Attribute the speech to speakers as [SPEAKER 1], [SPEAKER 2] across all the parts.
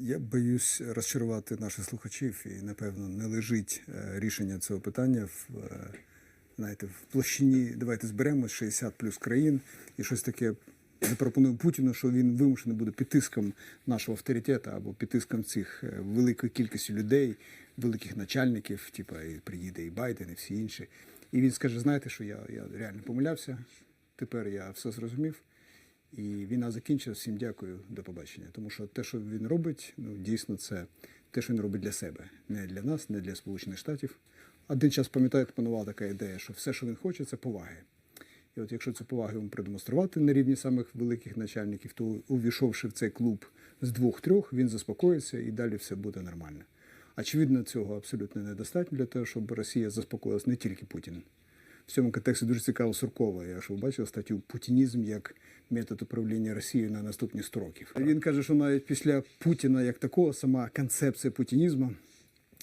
[SPEAKER 1] Я боюсь розчарувати наших слухачів, і напевно не лежить е, рішення цього питання в е, знаєте, в площині. Давайте зберемо 60 плюс країн і щось таке запропонуємо Путіну, що він вимушений буде під тиском нашого авторитету або під тиском цих е, великої кількості людей, великих начальників, типу і приїде і Байден, і всі інші. І він скаже: знаєте, що я, я реально помилявся. Тепер я все зрозумів. І війна закінчилась. Всім дякую, до побачення. Тому що те, що він робить, ну дійсно це те, що він робить для себе, не для нас, не для Сполучених Штатів. Один час пам'ятаєте, панувала така ідея, що все, що він хоче, це поваги. І от якщо цю повагу йому продемонструвати на рівні самих великих начальників, то увійшовши в цей клуб з двох-трьох, він заспокоїться і далі все буде нормально. Очевидно, цього абсолютно недостатньо для того, щоб Росія заспокоїлась не тільки Путін. В цьому контексті дуже цікаво Суркова. Я що ви бачили статтю Путінізм як метод управління Росією на наступні 100 років. Він каже, що навіть після Путіна як такого сама концепція путінізму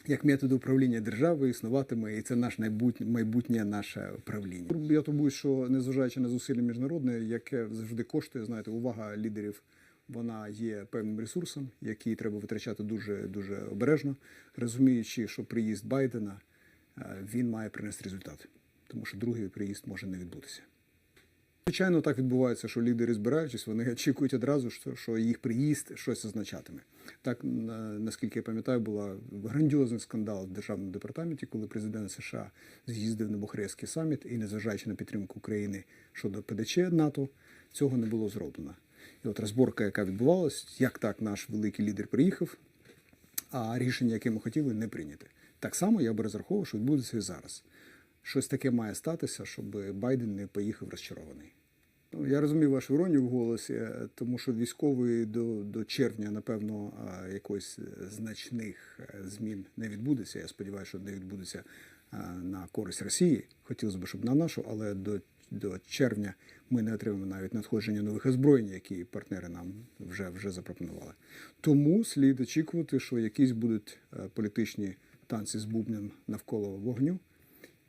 [SPEAKER 1] як метод управління державою існуватиме, і це наш майбутнє, майбутнє наше правління. Я турбуюсь, що незважаючи на зусилля міжнародне, яке завжди коштує, знаєте, увага лідерів. Вона є певним ресурсом, який треба витрачати дуже дуже обережно, розуміючи, що приїзд Байдена е, він має принести результат, тому що другий приїзд може не відбутися. Звичайно, так відбувається, що лідери збираючись, вони очікують одразу, що, їх приїзд щось означатиме. Так, наскільки я пам'ятаю, була грандіозний скандал в державному департаменті, коли президент США з'їздив на Бухарестський саміт і, незважаючи на підтримку України щодо ПДЧ НАТО, цього не було зроблено. І от розборка, яка відбувалась, як так наш великий лідер приїхав, а рішення, яке ми хотіли, не прийняте. Так само я би розраховував, що відбудеться і зараз. Щось таке має статися, щоб Байден не поїхав розчарований. Ну, Я розумію вашу іронію в голосі, е, тому що військовий до, до червня, напевно, е, значних е, змін не відбудеться. Я сподіваюся, що не відбудеться на користь Росії. Хотілося б, щоб на нашу, але до, до червня ми не отримаємо навіть надходження нових озброєнь, які партнери нам вже, вже запропонували. Тому слід очікувати, що якісь будуть е, політичні танці з бубнем навколо вогню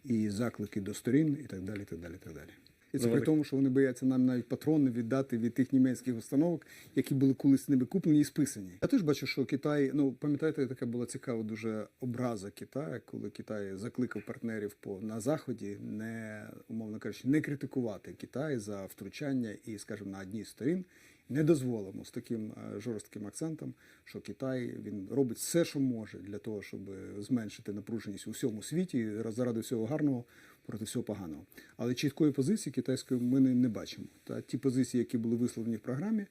[SPEAKER 1] і заклики до сторін, і так далі. Так далі, так далі. І це
[SPEAKER 2] Ну,
[SPEAKER 1] при тому, що вони бояться нам навіть патрони віддати від тих німецьких установок, які були колись ними куплені і списані. Я теж бачу, що Китай, ну пам'ятаєте, така була цікава дуже образа Китаю, коли Китай закликав партнерів по на заході, не умовно кажучи, не критикувати Китай за втручання і, скажімо, на одній сторін. Не дозволимо з таким е, жорстким акцентом, що Китай він робить все, що може для того, щоб зменшити напруженість у всьому світі заради всього гарного проти всього поганого. Але чіткої позиції китайської ми не бачимо. Та ті позиції, які були висловлені в програмі,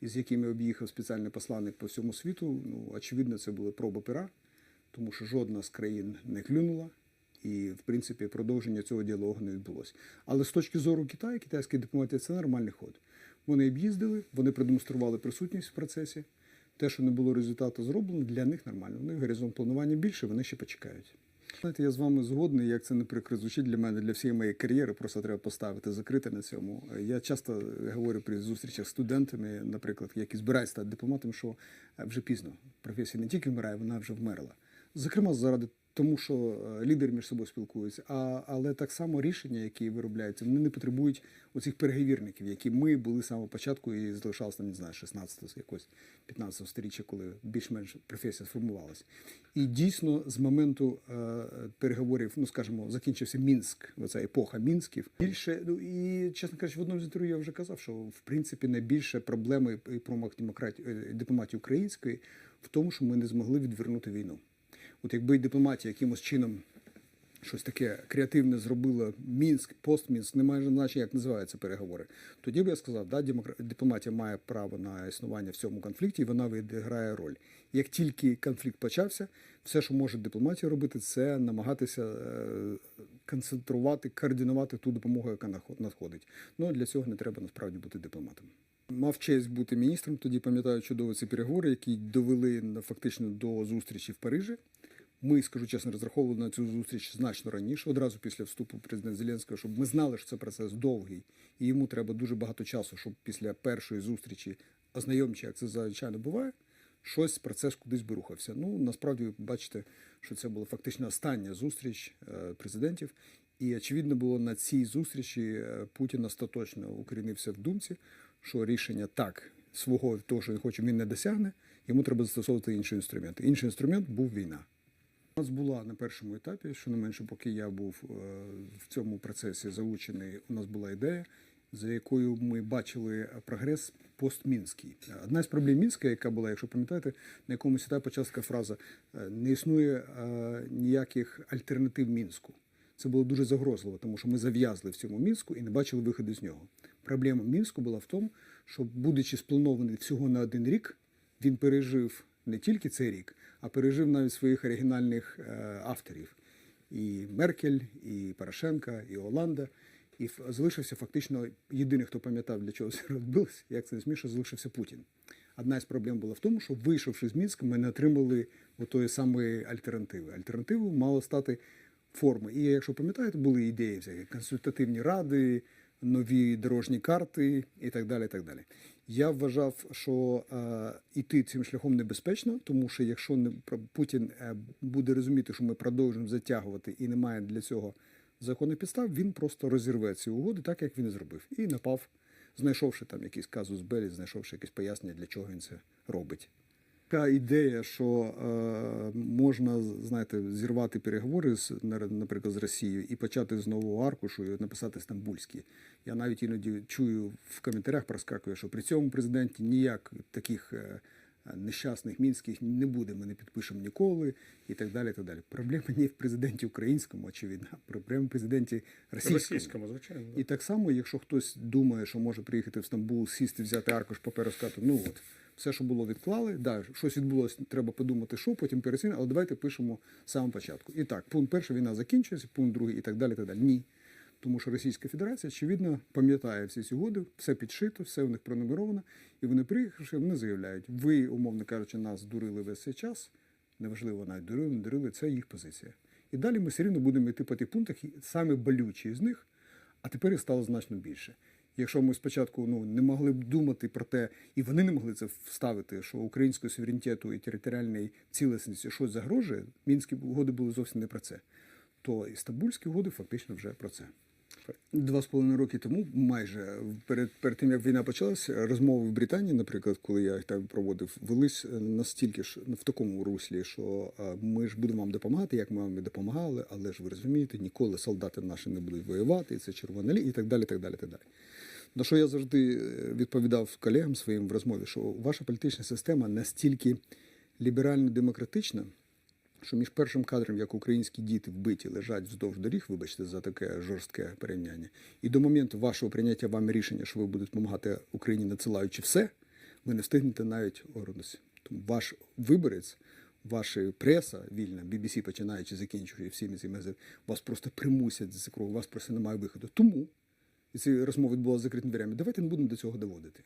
[SPEAKER 1] і з якими об'їхав спеціальний посланник по всьому світу, ну очевидно, це були проба пера, тому що жодна з країн не клюнула. І, в принципі, продовження цього діалогу не відбулося. Але з точки зору Китаю, китайська дипломатія це нормальний ход. Вони об'їздили, вони продемонстрували присутність в процесі. Те, що не було результату зроблено, для них нормально. У них горизонт планування більше, вони ще почекають. Знаєте, я з вами згодний, як це не прикро звучить для мене, для всієї моєї кар'єри, просто треба поставити закрити на цьому. Я часто говорю при зустрічах з студентами, наприклад, які збираються стати дипломатом, що вже пізно. Професія не тільки вмирає, вона вже вмерла. Зокрема, заради тому, що е, лідери між собою спілкуються, а, але так само рішення, які виробляються, вони не потребують оцих переговірників, які ми були з самого початку і залишалися, не знаю, 16 якось 15 сторіччя, коли більш-менш професія сформувалася. І дійсно, з моменту е, переговорів, ну скажімо, закінчився Мінськ, оця епоха Мінськів. Більше, ну і чесно кажучи, в одному з інтерв'ю я вже казав, що в принципі найбільше проблеми і промах демократії е, дипломатії української в тому, що ми не змогли відвернути війну. От якби дипломатія якимось чином щось таке креативне зробила Мінськ, постмінськ, немає значення, як називаються переговори. Тоді б я сказав, да, дипломатія має право на існування в цьому конфлікті, і вона відіграє роль. Як тільки конфлікт почався, все, що може дипломатія робити, це намагатися е, концентрувати, координувати ту допомогу, яка надходить. Ну для цього не треба насправді бути дипломатом. Мав честь бути міністром. Тоді пам'ятаю чудово ці переговори, які довели фактично до зустрічі в Парижі. Ми, скажу чесно, розраховували на цю зустріч значно раніше, одразу після вступу президента Зеленського, щоб ми знали, що це процес довгий, і йому треба дуже багато часу, щоб після першої зустрічі ознайомчі, як це звичайно буває, щось процес кудись би рухався. Ну насправді ви бачите, що це була фактично остання зустріч е, президентів. І очевидно було на цій зустрічі е, Путін остаточно укорінився в думці, що рішення так свого того, що він хоче, він не досягне. йому треба застосовувати інші інструменти. Інший інструмент був війна. Нас була на першому етапі, що не менше, поки я був е, в цьому процесі залучений, у нас була ідея, за якою ми бачили прогрес постмінський. Одна з проблем Мінська, яка була, якщо пам'ятаєте, на якомусь етапі почалася фраза: е, не існує е, ніяких альтернатив Мінську. Це було дуже загрозливо, тому що ми зав'язли в цьому мінську і не бачили виходу з нього. Проблема мінську була в тому, що, будучи спланований всього на один рік, він пережив не тільки цей рік, а пережив навіть своїх оригінальних е, авторів: і Меркель, і Порошенка, і Оланда. І залишився фактично єдиний, хто пам'ятав, для чого це робилось, як це не смішно, залишився Путін. Одна з проблем була в тому, що вийшовши з Мінська, ми не отримали тої самої альтернативи. Альтернативою мало стати форми. І якщо пам'ятаєте, були ідеї консультативні ради, нові дорожні карти і так далі. І так далі. Я вважав, що е, іти цим шляхом небезпечно, тому що якщо не Путін е, буде розуміти, що ми продовжуємо затягувати і немає для цього законних підстав, він просто розірве ці угоди, так як він і зробив, і напав, знайшовши там якийсь казус белі, знайшовши якесь пояснення, для чого він це робить. Така ідея, що е, можна, знаєте, зірвати переговори з, на- наприклад, з Росією і почати з нового аркушу і написати стамбульський. Я навіть іноді чую в коментарях проскакує, що при цьому президенті ніяк таких е, нещасних мінських не буде, ми не підпишемо ніколи і так далі. Так далі. Проблема не в президенті українському, очевидно, проблема в президенті російському.
[SPEAKER 2] Російському, звичайно. да.
[SPEAKER 1] І так само, якщо хтось думає, що може приїхати в Стамбул, сісти, взяти аркуш паперу, сказати, ну от, все, що було, відклали, да, щось відбулося, треба подумати, що, потім перецінити, але давайте пишемо з самого початку. І так, пункт перший, війна закінчується, пункт другий і так далі. Так далі. Ні. Тому що Російська Федерація, очевидно, пам'ятає всі ці угоди, все підшито, все у них пронумеровано, і вони приїхавши, вони заявляють, ви, умовно кажучи, нас дурили весь цей час, неважливо, навіть дурили, не дурили, це їх позиція. І далі ми все рівно будемо йти по тих пунктах, і саме болючі з них, а тепер їх стало значно більше. Якщо ми спочатку ну, не могли б думати про те, і вони не могли це вставити, що українському суверенітету і територіальній цілісності щось загрожує, мінські угоди були зовсім не про це, то і стамбульські угоди фактично вже про це. Два з половиною роки тому, майже перед, перед тим як війна почалася, розмови в Британії, наприклад, коли я їх там проводив, велись настільки ж в такому руслі, що ми ж будемо вам допомагати, як ми вам і допомагали, але ж ви розумієте, ніколи солдати наші не будуть воювати, і це червона лі, і так далі. так далі, так далі. На що я завжди е, відповідав колегам своїм в розмові, що ваша політична система настільки ліберально-демократична, що між першим кадром, як українські діти вбиті лежать вздовж доріг, вибачте за таке жорстке порівняння, і до моменту вашого прийняття вами рішення, що ви будете допомагати Україні, надсилаючи все, ви не встигнете навіть огорнутися. Тому ваш виборець, ваша преса вільна, BBC, починаючи, закінчуючи всіми цими вас просто примусять за кров, вас просто немає виходу. Тому і ці розмови відбувалися з закритими дверями. Давайте не будемо до цього доводити.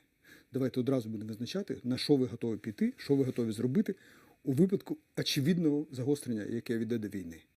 [SPEAKER 1] Давайте одразу будемо визначати, на що ви готові піти, що ви готові зробити у випадку очевидного загострення, яке веде до війни.